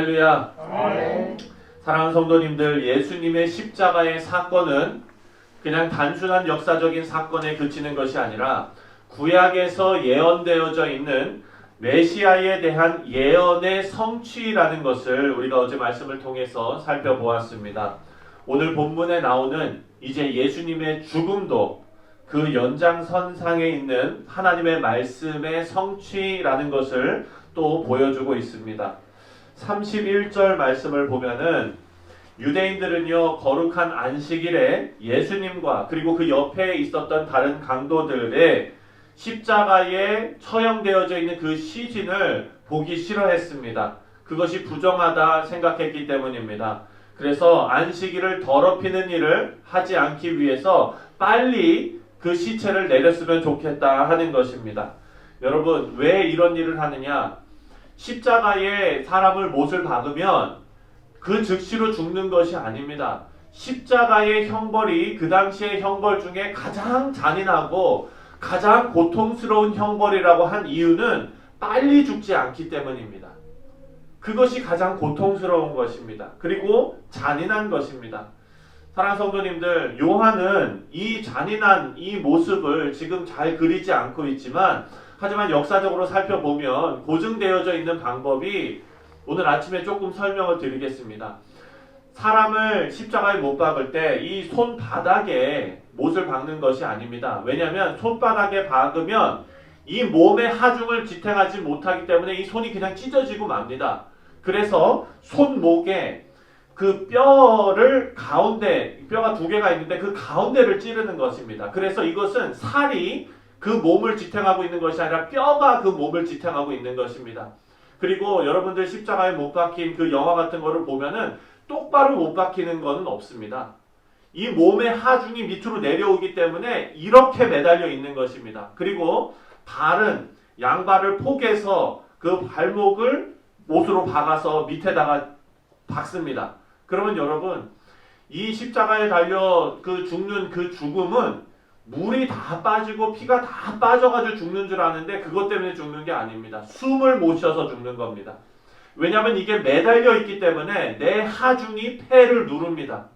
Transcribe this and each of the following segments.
할렐루야. 아멘. 사랑하는 성도님들, 예수님의 십자가의 사건은 그냥 단순한 역사적인 사건에 그치는 것이 아니라 구약에서 예언되어져 있는 메시아에 대한 예언의 성취라는 것을 우리가 어제 말씀을 통해서 살펴보았습니다. 오늘 본문에 나오는 이제 예수님의 죽음도 그 연장선상에 있는 하나님의 말씀의 성취라는 것을 또 보여주고 있습니다. 31절 말씀을 보면은 유대인들은요 거룩한 안식일에 예수님과 그리고 그 옆에 있었던 다른 강도들의 십자가에 처형되어져 있는 그 시신을 보기 싫어했습니다. 그것이 부정하다 생각했기 때문입니다. 그래서 안식일을 더럽히는 일을 하지 않기 위해서 빨리 그 시체를 내렸으면 좋겠다 하는 것입니다. 여러분 왜 이런 일을 하느냐? 십자가에 사람을 못을 박으면 그 즉시로 죽는 것이 아닙니다. 십자가의 형벌이 그 당시의 형벌 중에 가장 잔인하고 가장 고통스러운 형벌이라고 한 이유는 빨리 죽지 않기 때문입니다. 그것이 가장 고통스러운 것입니다. 그리고 잔인한 것입니다. 사랑하는 성도님들, 요한은 이 잔인한 이 모습을 지금 잘 그리지 않고 있지만 하지만 역사적으로 살펴보면 고증되어져 있는 방법이 오늘 아침에 조금 설명을 드리겠습니다. 사람을 십자가에 못 박을 때 이 손바닥에 못을 박는 것이 아닙니다. 왜냐하면 손바닥에 박으면 이 몸의 하중을 지탱하지 못하기 때문에 이 손이 그냥 찢어지고 맙니다. 그래서 손목에 그 뼈를 가운데 뼈가 두 개가 있는데 그 가운데를 찌르는 것입니다. 그래서 이것은 살이 그 몸을 지탱하고 있는 것이 아니라 뼈가 그 몸을 지탱하고 있는 것입니다. 그리고 여러분들 십자가에 못 박힌 그 영화 같은 거를 보면은 똑바로 못 박히는 것은 없습니다. 이 몸의 하중이 밑으로 내려오기 때문에 이렇게 매달려 있는 것입니다. 그리고 발은 양발을 포개서 그 발목을 못으로 박아서 밑에다가 박습니다. 그러면 여러분 이 십자가에 달려 그 죽는 그 죽음은 물이 다 빠지고 피가 다 빠져가지고 죽는 줄 아는데 그것 때문에 죽는 게 아닙니다. 숨을 못 쉬어서 죽는 겁니다. 왜냐하면 이게 매달려 있기 때문에 내 하중이 폐를 누릅니다.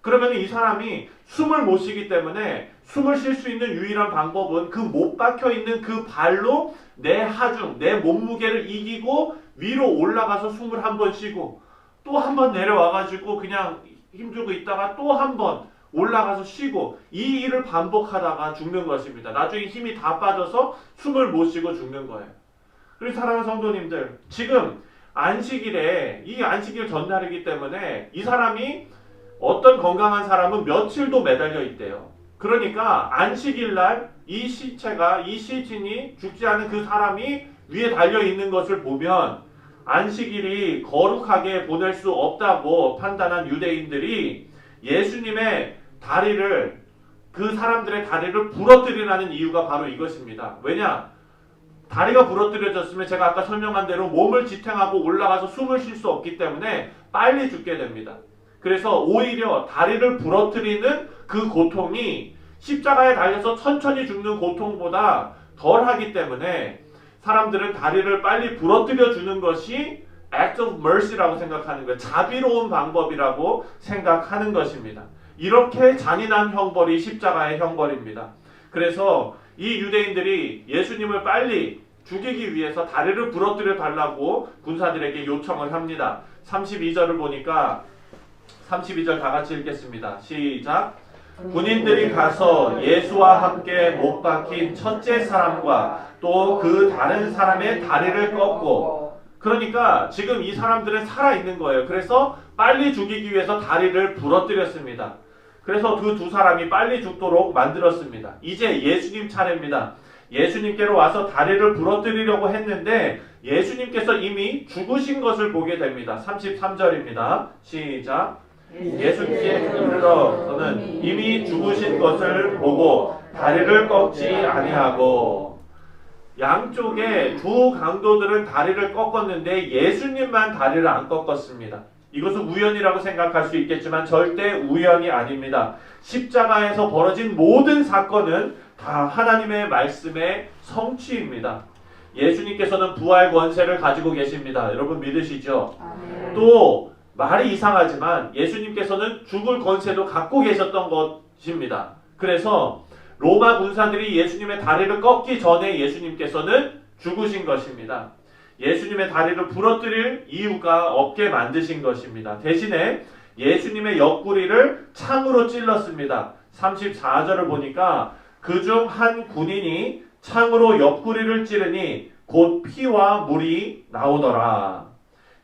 그러면 이 사람이 숨을 못 쉬기 때문에 숨을 쉴 수 있는 유일한 방법은 그 못 박혀 있는 그 발로 내 하중, 내 몸무게를 이기고 위로 올라가서 숨을 한 번 쉬고 또 한 번 내려와가지고 그냥 힘주고 있다가 또 한 번 올라가서 쉬고 이 일을 반복하다가 죽는 것입니다. 나중에 힘이 다 빠져서 숨을 못 쉬고 죽는 거예요. 그리고 사랑하는 성도님들, 지금 안식일에 이 안식일 전날이기 때문에 이 사람이 어떤 건강한 사람은 며칠도 매달려 있대요. 그러니까 안식일 날 이 시체가 이 시신이 죽지 않은 그 사람이 위에 달려 있는 것을 보면 안식일이 거룩하게 보낼 수 없다고 판단한 유대인들이 예수님의 다리를 그 사람들의 다리를 부러뜨리라는 이유가 바로 이것입니다. 왜냐? 다리가 부러뜨려졌으면 제가 아까 설명한 대로 몸을 지탱하고 올라가서 숨을 쉴 수 없기 때문에 빨리 죽게 됩니다. 그래서 오히려 다리를 부러뜨리는 그 고통이 십자가에 달려서 천천히 죽는 고통보다 덜 하기 때문에 사람들은 다리를 빨리 부러뜨려 주는 것이 act of mercy라고 생각하는 거예요. 자비로운 방법이라고 생각하는 것입니다. 이렇게 잔인한 형벌이 십자가의 형벌입니다. 그래서 이 유대인들이 예수님을 빨리 죽이기 위해서 다리를 부러뜨려 달라고 군사들에게 요청을 합니다. 32절을 보니까 32절 다 같이 읽겠습니다. 시작. 군인들이 가서 예수와 함께 못 박힌 첫째 사람과 또 그 다른 사람의 다리를 꺾고 그러니까 지금 이 사람들은 살아 있는 거예요. 그래서 빨리 죽이기 위해서 다리를 부러뜨렸습니다. 그래서 그 두 사람이 빨리 죽도록 만들었습니다. 이제 예수님 차례입니다. 예수님께로 와서 다리를 부러뜨리려고 했는데 예수님께서 이미 죽으신 것을 보게 됩니다. 33절입니다. 시작. 예수께 이르러서는 이미 죽으신 것을 보고 다리를 꺾지 아니하고 양쪽에 두 강도들은 다리를 꺾었는데 예수님만 다리를 안 꺾었습니다. 이것은 우연이라고 생각할 수 있겠지만 절대 우연이 아닙니다. 십자가에서 벌어진 모든 사건은 다 하나님의 말씀의 성취입니다. 예수님께서는 부활 권세를 가지고 계십니다. 여러분 믿으시죠? 또 말이 이상하지만 예수님께서는 죽을 권세도 갖고 계셨던 것입니다. 그래서 로마 군사들이 예수님의 다리를 꺾기 전에 예수님께서는 죽으신 것입니다. 예수님의 다리를 부러뜨릴 이유가 없게 만드신 것입니다. 대신에 예수님의 옆구리를 창으로 찔렀습니다. 34절을 보니까 그 중 한 군인이 창으로 옆구리를 찌르니 곧 피와 물이 나오더라.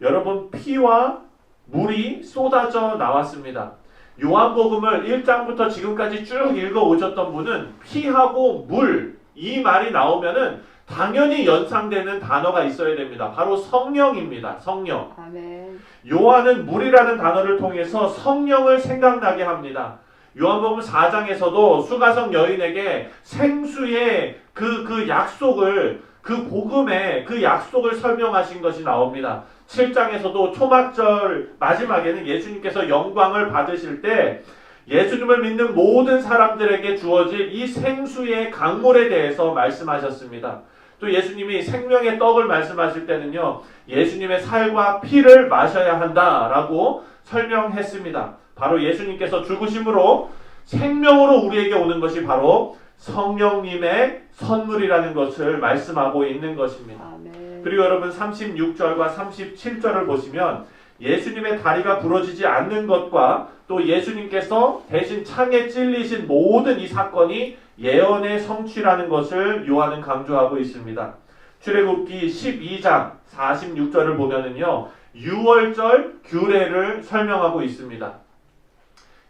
여러분 피와 물이 쏟아져 나왔습니다. 요한복음을 1장부터 지금까지 쭉 읽어 오셨던 분은 피하고 물 이 말이 나오면은 당연히 연상되는 단어가 있어야 됩니다. 바로 성령입니다. 성령. 아멘. 요한은 물이라는 단어를 통해서 성령을 생각나게 합니다. 요한복음 4장에서도 수가성 여인에게 생수의 그, 그 약속을, 그 복음의 그 약속을 설명하신 것이 나옵니다. 7장에서도 초막절 마지막에는 예수님께서 영광을 받으실 때 예수님을 믿는 모든 사람들에게 주어질 이 생수의 강물에 대해서 말씀하셨습니다. 또 예수님이 생명의 떡을 말씀하실 때는요, 예수님의 살과 피를 마셔야 한다라고 설명했습니다. 바로 예수님께서 죽으심으로 생명으로 우리에게 오는 것이 바로 성령님의 선물이라는 것을 말씀하고 있는 것입니다. 아멘. 그리고 여러분 36절과 37절을 보시면 예수님의 다리가 부러지지 않는 것과 또 예수님께서 대신 창에 찔리신 모든 이 사건이 예언의 성취라는 것을 요한은 강조하고 있습니다. 출애굽기 12장 46절을 보면은요. 6월절 규례를 설명하고 있습니다.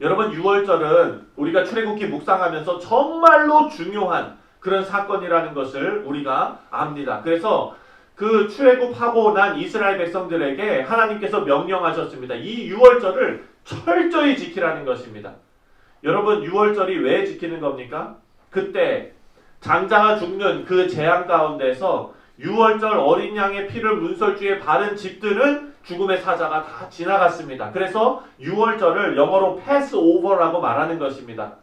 여러분 6월절은 우리가 출애굽기 묵상하면서 정말로 중요한 그런 사건이라는 것을 우리가 압니다. 그래서 그 출애굽하고 난 이스라엘 백성들에게 하나님께서 명령하셨습니다. 이 6월절을 철저히 지키라는 것입니다. 여러분 6월절이 왜 지키는 겁니까? 그때 장자가 죽는 그 재앙 가운데서 6월절 어린 양의 피를 문설주에 바른 집들은 죽음의 사자가 다 지나갔습니다. 그래서 6월절을 영어로 패스오버라고 말하는 것입니다.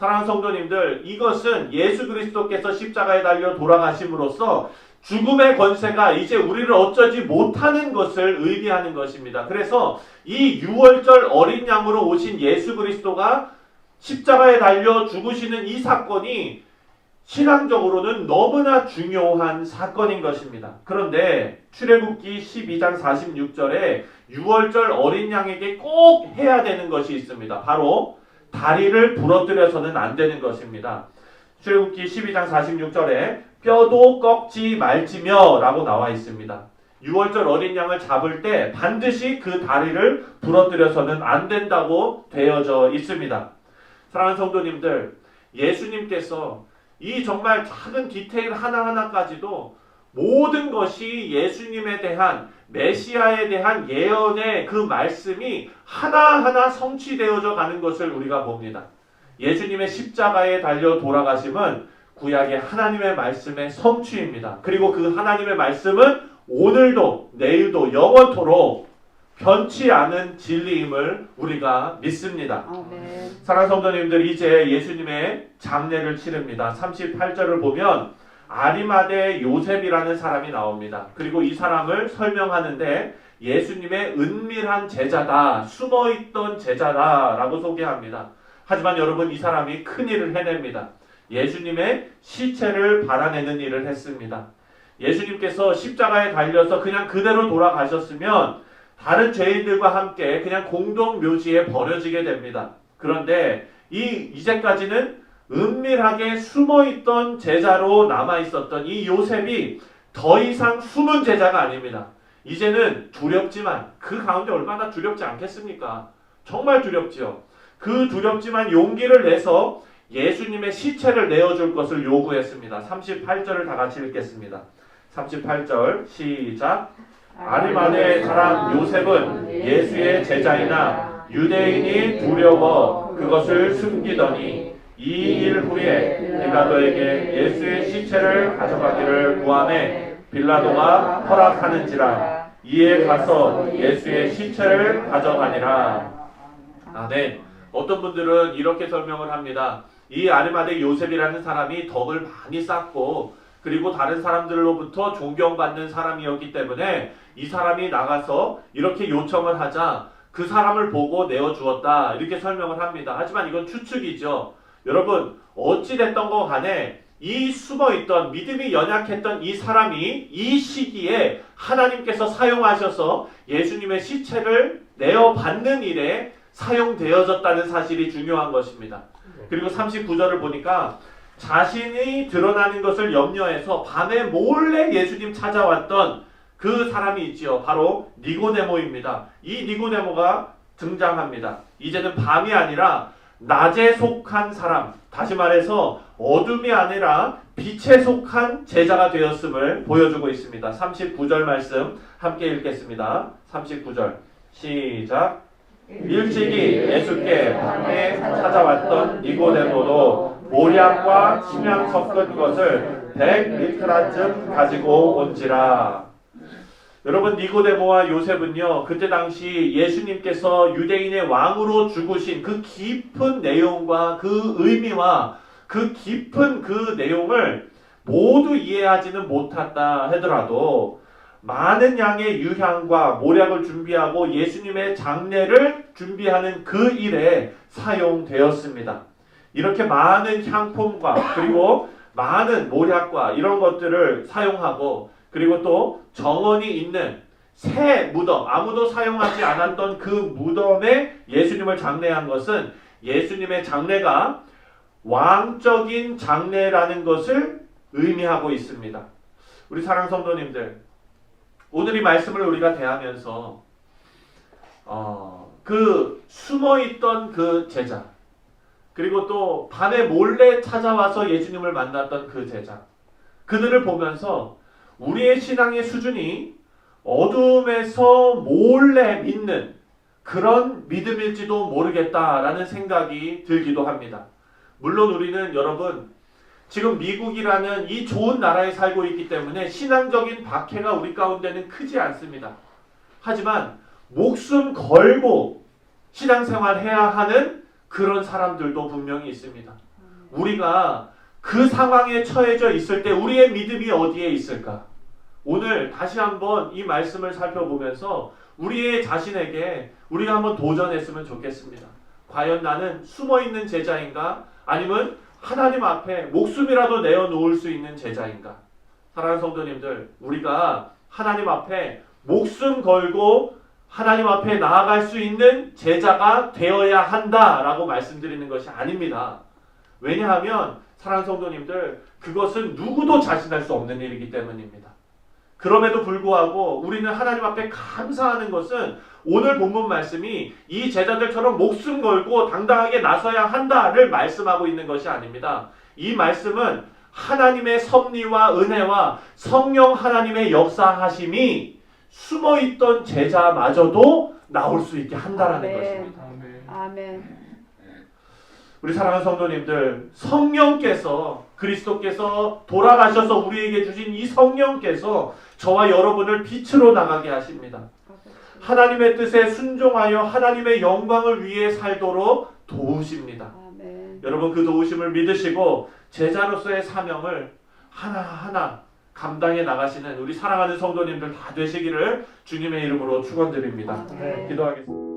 사랑하는 성도님들, 이것은 예수 그리스도께서 십자가에 달려 돌아가심으로써 죽음의 권세가 이제 우리를 어쩌지 못하는 것을 의미하는 것입니다. 그래서 이 6월절 어린 양으로 오신 예수 그리스도가 십자가에 달려 죽으시는 이 사건이 신앙적으로는 너무나 중요한 사건인 것입니다. 그런데 출애굽기 12장 46절에 6월절 어린 양에게 꼭 해야 되는 것이 있습니다. 바로 다리를 부러뜨려서는 안 되는 것입니다. 출애굽기 12장 46절에 뼈도 꺾지 말지며 라고 나와 있습니다. 6월절 어린 양을 잡을 때 반드시 그 다리를 부러뜨려서는 안 된다고 되어져 있습니다. 사랑하는 성도님들, 예수님께서 이 정말 작은 디테일 하나하나까지도 모든 것이 예수님에 대한 메시아에 대한 예언의 그 말씀이 하나하나 성취되어져 가는 것을 우리가 봅니다. 예수님의 십자가에 달려 돌아가심은 구약의 하나님의 말씀의 성취입니다. 그리고 그 하나님의 말씀은 오늘도 내일도 영원토록 변치 않은 진리임을 우리가 믿습니다. 아멘. 사랑하는 성도님들 이제 예수님의 장례를 치릅니다. 38절을 보면 아리마대 요셉이라는 사람이 나옵니다. 그리고 이 사람을 설명하는데 예수님의 은밀한 제자다, 숨어있던 제자다라고 소개합니다. 하지만 여러분 이 사람이 큰 일을 해냅니다. 예수님의 시체를 발아내는 일을 했습니다. 예수님께서 십자가에 달려서 그냥 그대로 돌아가셨으면 다른 죄인들과 함께 그냥 공동 묘지에 버려지게 됩니다. 그런데 이 이제까지는 은밀하게 숨어 있던 제자로 남아 있었던 이 요셉이 더 이상 숨은 제자가 아닙니다. 이제는 두렵지만 그 가운데 얼마나 두렵지 않겠습니까? 정말 두렵지요. 그 두렵지만 용기를 내서 예수님의 시체를 내어줄 것을 요구했습니다. 38절을 다 같이 읽겠습니다. 38절 시작. 아리마대 사람 요셉은 예수의 제자이나 유대인이 두려워 그것을 숨기더니 이 일 후에 빌라도에게 예수의 시체를 가져가기를 구하매 빌라도가 허락하는지라 이에 가서 예수의 시체를 가져가니라. 아, 네. 어떤 분들은 이렇게 설명을 합니다. 이 아르마데 요셉이라는 사람이 덕을 많이 쌓고 그리고 다른 사람들로부터 존경받는 사람이었기 때문에 이 사람이 나가서 이렇게 요청을 하자 그 사람을 보고 내어 주었다 이렇게 설명을 합니다. 하지만 이건 추측이죠. 여러분 어찌 됐던 거 간에 이 숨어 있던 믿음이 연약했던 이 사람이 이 시기에 하나님께서 사용하셔서 예수님의 시체를 내어 받는 일에 사용되어졌다는 사실이 중요한 것입니다. 그리고 39절을 보니까 자신이 드러나는 것을 염려해서 밤에 몰래 예수님 찾아왔던 그 사람이 있지요. 바로 니고데모입니다. 이 니고데모가 등장합니다. 이제는 밤이 아니라 낮에 속한 사람, 다시 말해서 어둠이 아니라 빛에 속한 제자가 되었음을 보여주고 있습니다. 39절 말씀 함께 읽겠습니다. 39절 시작. 일찍이 예수께 밤에 찾아왔던 니고데모도 모략과 침향 섞은 것을 100리트라쯤 가지고 온지라. 여러분 니고데모와 요셉은요 그때 당시 예수님께서 유대인의 왕으로 죽으신 그 깊은 내용과 그 의미와 그 깊은 그 내용을 모두 이해하지는 못했다 하더라도 많은 양의 유향과 모략을 준비하고 예수님의 장례를 준비하는 그 일에 사용되었습니다. 이렇게 많은 향품과 그리고 많은 모략과 이런 것들을 사용하고 그리고 또 정원이 있는 새 무덤 아무도 사용하지 않았던 그 무덤에 예수님을 장례한 것은 예수님의 장례가 왕적인 장례라는 것을 의미하고 있습니다. 우리 사랑 성도님들 오늘 이 말씀을 우리가 대하면서 어, 그 숨어 있던 그 제자 그리고 또 밤에 몰래 찾아와서 예수님을 만났던 그 제자 그들을 보면서 우리의 신앙의 수준이 어둠에서 몰래 믿는 그런 믿음일지도 모르겠다라는 생각이 들기도 합니다. 물론 우리는 여러분 지금 미국이라는 이 좋은 나라에 살고 있기 때문에 신앙적인 박해가 우리 가운데는 크지 않습니다. 하지만 목숨 걸고 신앙생활 해야 하는 그런 사람들도 분명히 있습니다. 우리가 그 상황에 처해져 있을 때 우리의 믿음이 어디에 있을까? 오늘 다시 한번 이 말씀을 살펴보면서 우리의 자신에게 우리가 한번 도전했으면 좋겠습니다. 과연 나는 숨어 있는 제자인가? 아니면 하나님 앞에 목숨이라도 내어놓을 수 있는 제자인가? 사랑하는 성도님들, 우리가 하나님 앞에 목숨 걸고 하나님 앞에 나아갈 수 있는 제자가 되어야 한다라고 말씀드리는 것이 아닙니다. 왜냐하면 사랑하는 성도님들, 그것은 누구도 자신할 수 없는 일이기 때문입니다. 그럼에도 불구하고 우리는 하나님 앞에 감사하는 것은 오늘 본문 말씀이 이 제자들처럼 목숨 걸고 당당하게 나서야 한다를 말씀하고 있는 것이 아닙니다. 이 말씀은 하나님의 섭리와 은혜와 성령 하나님의 역사하심이 숨어 있던 제자마저도 나올 수 있게 한다라는 아멘. 것입니다. 아멘. 우리 사랑하는 성도님들, 성령께서 그리스도께서 돌아가셔서 우리에게 주신 이 성령께서 저와 여러분을 빛으로 나가게 하십니다. 하나님의 뜻에 순종하여 하나님의 영광을 위해 살도록 도우십니다. 아멘. 여러분 그 도우심을 믿으시고 제자로서의 사명을 하나하나 감당해 나가시는 우리 사랑하는 성도님들 다 되시기를 주님의 이름으로 축원드립니다. 기도하겠습니다.